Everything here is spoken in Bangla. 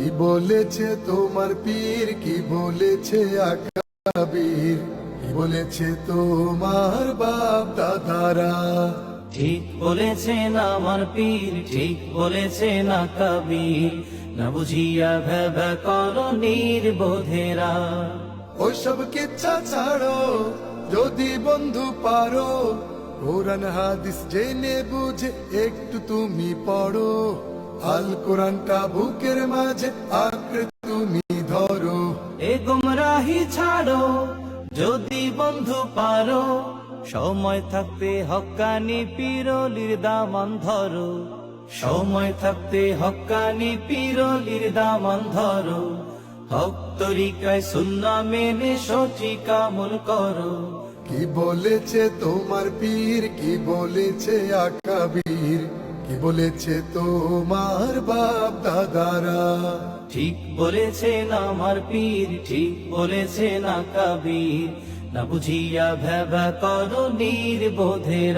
কি বলেছে তোমার পীর কি বলেছে আকাবির? কি বলেছে তোমার বাপ দাদারা? ঠিক বলেছেন আমার পীর ঠিক বলেছেন কবির না বুঝিয়া ভেবে করো নির্বোধেরা। ওইসব কিচ্ছা ছাড়ো যদি বন্ধু পারো কোরআন হাদিস জেনে বুঝে একটু তুমি পড়ো। আল কোরআনটা বুকের মাঝে আঁকড়ে তুমি ধরো। এ গুমরাহি ছাড়ো যদি বন্ধু পারো সময় থাকতে হক্কানি পিরলির দামান ধরো। সময় থাকতে হক্কানি পিরলির দামান ধরো। হক তরিকায় সুন্না মেনে সঠিক আমল করো। কি বলেছে তোমার পীর কি বলেছে আকাবির? কি বলেছে তোমার বাপ দাদারা। ঠিক বলেছে না আমার পীর, ঠিক বলেছে না কবির। না বুঝিয়া ভেবা করো নির্বোধেরা।